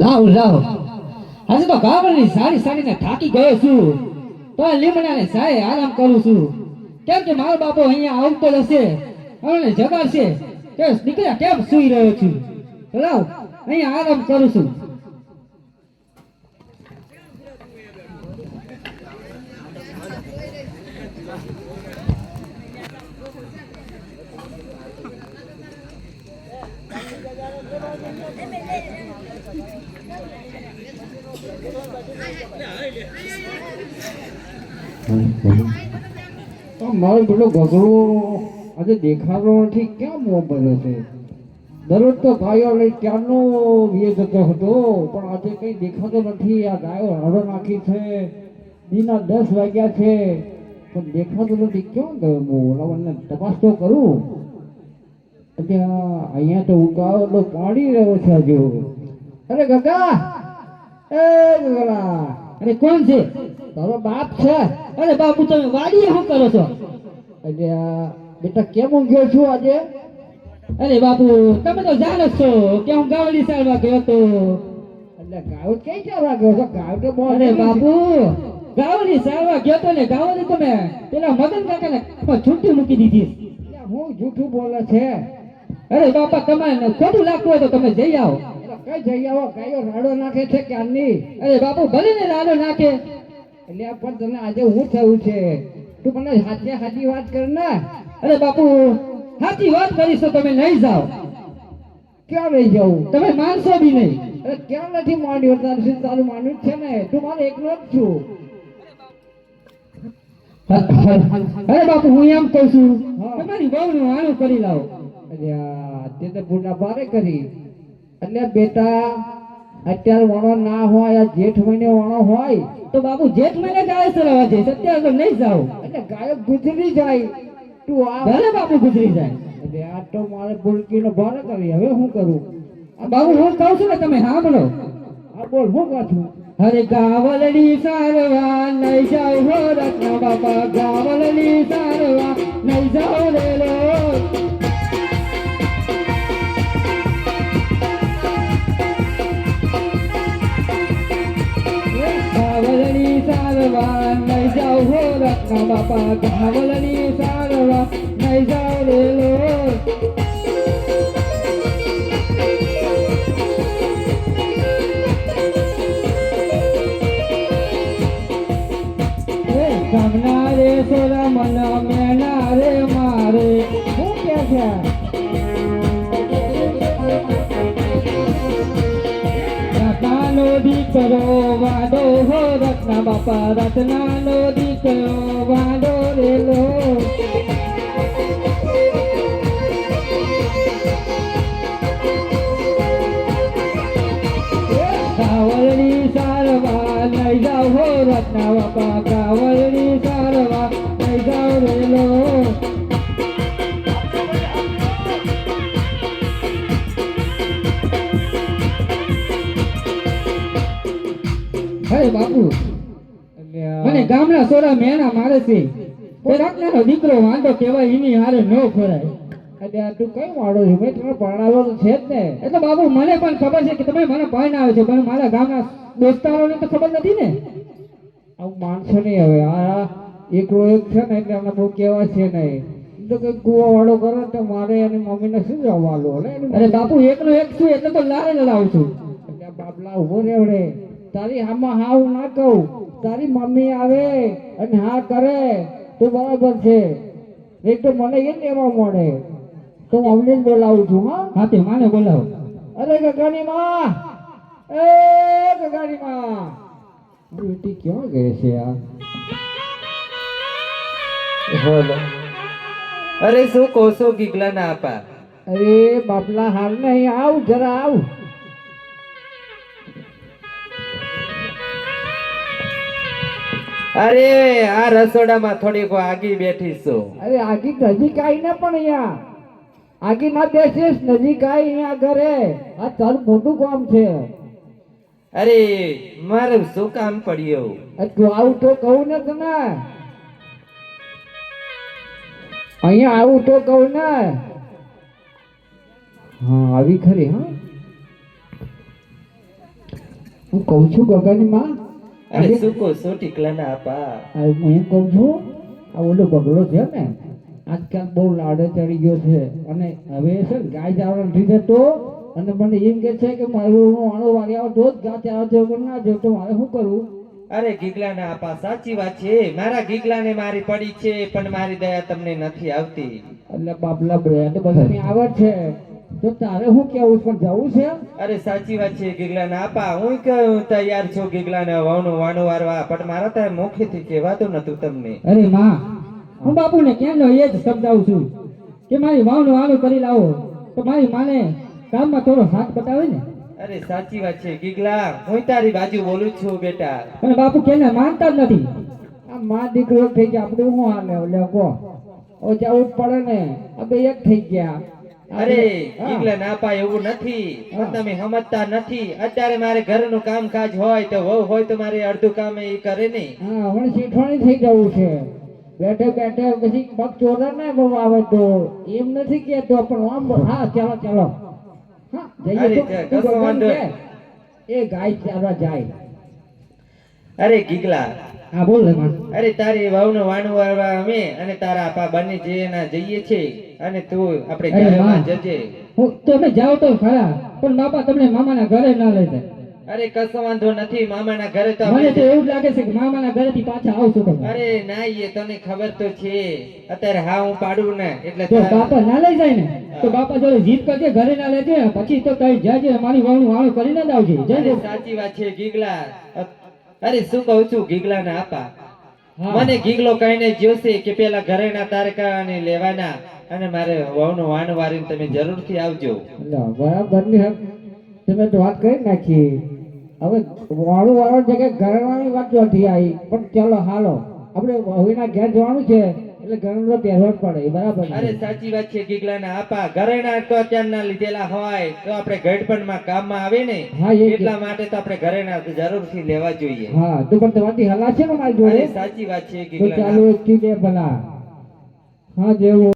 લાવ લાવ. આજે તો ગાવરની સારી સાડીને થાકી ગયો છું. તો લીમડાને સાય આરામ કરું છું. કેમ કે મારો બાપો અહીંયા આવતો હશે અને જગાડશે કે દીકરા કેમ સૂઈ રહ્યો છું? લાવ, અહીંયા આરામ કરું છું તો મારો પેલો ગગડો આજે દેખાતો નથી. ક્યાં મોં બને છે? દરરોજ તો ગાયો લઈ ક્યારનો જતો હતો, પણ આજે કઈ દેખાતો નથી. આ ગાયો હળો નાખી છે. દીના દસ વાગ્યા છે. પણ દેખાતો નથી. ક્યાં ગયો હું ઓલાવનને તપાસ તો કરું. અહીંયા તો ઉકાળો પાડી રહ્યો છે હજુ. અરે ગગા એ ગગડા અરે કોણ છે? તારો બાપ છે. અરે બાપુ તમે વાડીએ શું કરો છો? એટલે બેટા કેમ ઊંઘ્યો છું આજે? અરે બાપુ તમે તો જાણો છો કે હું ગાવડી સાલવા ગયો તો એટલે ગાવ કઈ ચાલવા ગયો છો? ગાવ તો બહુ અરે બાપુ ગાવડી સાલવા ગયો તો ને ગાવડી તમે પેલા મદન કાકાને છૂટી મૂકી દીધી. હું જૂઠું બોલે છે? અરે બાપા તમારે ખોટું લાગતું હોય તો તમે જઈ આવો. કઈ જઈ આવો? ગાયો રાડો નાખે છે ક્યારની? અરે બાપુ ભલે ને રાડો નાખે. એટલે પણ તને આજે હું થયું છે. તું મને સાચે સાચી વાત કર ને. અરે બાપુ સાચી વાત કરીશ તો તમે નહીં જાઓ. ક્યાં નહીં જવું? તમે માનશો બી નહીં. અરે ક્યાં નથી માંડ્યો? તારું તારું માનવું છે ને. તું મારો એકલો જ છું. અરે બાપુ હું એમ કહું છું. તમારી બહુ આનું કરી લાવો. તે તો બુઢા ભારે કરી. એટલે બેટા અત્યારે વણો ના હોય આ જેઠ મહિને વણો હોય. તો બાપુ જેઠ મહિને ગાય ચલાવવા જઈશ અત્યારે નહીં જાઓ. એટલે ગાયબ ગુજરી જાય. તું આ ભલે બાપુ ગુજરી જાય. એટલે આ તો મારે બુલકીનો ભારે કરી. હવે શું કરું? આ બાપુ હું કહું છું ને તમે હા બોલો આ બોલ હું કહું છું? અરે ગાવલડી સારવા નહીં જાઓ હો રત્ન બાપા ગાવલડી સારવા નઈ જાઓ રે લો હો રત્ન બાપા ગાવલડી સારવા નહીં જાઓ રત્ના બાપા રત્નાનો દીકરો વાડો રેલો. કાવળની સારવા લઈ જાઓ હો રત્ના બાપા કાવળની સારવા લઈ જાઓ રેલો. મને ગામના સોરા મેણા મારે છે. એ રત્નાનો દીકરો વાંધો કહેવાય એની હારે ન ફરાય. એટલે આ તું કઈ વાળો છે? ભાઈ તમે તો છે જ ને. એટલે બાબુ મને પણ ખબર છે કે તમે મને પરણાવ્યો છે પણ મારા ગામના દોસ્તારોને તો ખબર નથી ને. આવું માણસો નહીં હવે. આ એકલો એક છે ને એટલે અમને બહુ કહેવા છે નહીં. તો કે કુવો વાળો કરો તો મારે અને મમ્મીને શું જવાનું અરે એની બાપુ એકનો એક છું એટલે તો લારે લડાવું છું. એટલે આ બાબલા ઊભો રેવડે તારી હામાં હું ના કહું. તારી મમ્મી આવે અને હા કરે. તો બરાબર છે. નહીં તો મને એ લેવા મળે. તો હું અમને જ બોલાવું છું હા? હા તે માને બોલાવો. અરે ગગાની માં એ ગગાની માં બેટી ક્યાં ગઈ છે આ? બોલો. અરે શું કહો છો ગીગલા ના આપા? અરે બાપલા હાલ નહીં આવ જરા આવ. અરે આ રસોડામાં થોડીક આગી બેઠી છું અરે આગી નજીક આવી ને પણ અહીંયા. આગી ના બેસીશ નજીક આવી અહીંયા ઘરે. આ ચાલ મોટું કામ છે. અરે મારે શું કામ પડ્યું? તું આવું તો કહું ને તને. અહીંયા આવું તો કહું ને. હા આવી ખરી હા. હું કહું છું ગગનમાં. અરે. સુકો સોટી છો આપા. હું કહું છું આ ઓલો બગલો છે ને આજકાલ બહુ લાડે ચડી ગયો છે. અને હવે છે ગાય ચારવા લીધે તો અને મને એમ કે છે કે મારું હું આણો વાગ્યા તો જ ગા ચારવા જવું ના જો તો મારે શું કરવું? અરે ગીગલાના આપા સાચી વાત છે. મારા ગીગલાને મારી પડી છે પણ મારી દયા તમને નથી આવતી. એટલે બાપલા બ્રેડ બધાની આવડ છે. તો તારે હું કેવું? પણ જવું છે? અરે સાચી વાત છે ગીગલા ના આપા હું કહું તૈયાર છું ગીગલાના વાવનું વાનું વારવા પણ મારા ત્યાં મુખેથી કહેવાતું નતું તમને. અરે માં હું બાપુને ક્યાંનો એ જ સમજાવું છું કે મારી વાવનું વાનું કરી લાવો. તો મારી માને કામમાં થોડો હાથ બતાવે ને. અરે સાચી વાત છે ગીગલા. હું તારી બાજુ બોલું છું બેટા. અને બાપુ કેને માનતા જ નથી. આ માં દીકરો થઈ ગયા. આપણે હું હાલે? લે કો. ઓ જવું પડે ને. આ બે એક થઈ ગયા. અરે હા. ના પાય એવું નથી પણ તમે સમજતા નથી. અત્યારે મારે ઘરનું કામકાજ હોય તો વહુ હોય તો મારે અડધું કામ એ કરે નહીં. હા હવે શીઠવાણી થઈ જવું છે. બેઠે બેઠે પછી પગ ચોરા ના બહુ આવે તો એમ નથી કેતો પણ આમ હા ચાલો ચાલો. હા જઈએ એ ગાય ચાલવા જાય. અરે ગીગલા હા બોલ અરે તારી વહુનું વાણું વાળવા અમે અને તારા આપા બંને જઈએ જઈએ છે અને તું આપણે અરે જજે. હું તમે જાઓ તો ખરા પણ બાપા તમને મામાના ઘરે ના લઈ જાય. અરે કશો વાંધો નથી મામાના ઘરે તો મને તો એવું લાગે છે કે મામાના ઘરેથી પાછા આવશું તમે. અરે ના એ તને ખબર તો છે. અત્યારે હા હું પાડું ને એટલે તો બાપા ના લઈ જાય ને તો બાપા જોડે જીત કરજે ઘરે ના લેજે પછી તો કઈ જાજે મારી વાવનું વાળું કરીને જ આવજે. સાચી વાત છે ગીગલા. અરે શું કહું છું ગીગલા ના આપા મને ગીગલો કહીને જોશે કે પેલા ઘરેના તારકાને લેવાના અને મારે વહુનું વાણ વારીને તમે જરૂરથી આવજો. બરાબરની તમે તો વાત કરી નાખી. હવે વાળું વાળો જગ્યાએ ઘરવાની વાત નથી આવી. પણ ચાલો હાલો. આપણે હવેના ઘેર જવાનું છે. એટલે ઘરનો પહેરવો જ પડે બરાબર? અરે સાચી વાત છે ગીગલાના આપા. ઘરેણા તો અત્યારના લીધેલા હોય તો આપણે ગઢપણમાં કામમાં આવે ને હા, એટલા માટે તો આપણે ઘરેણા જરૂરથી લેવા જોઈએ. હા તો પણ તમારી હલા છે ને મારી જોડે? સાચી વાત છે ગીગલાના. ચાલુ એક બે ભલા. હા જેવું.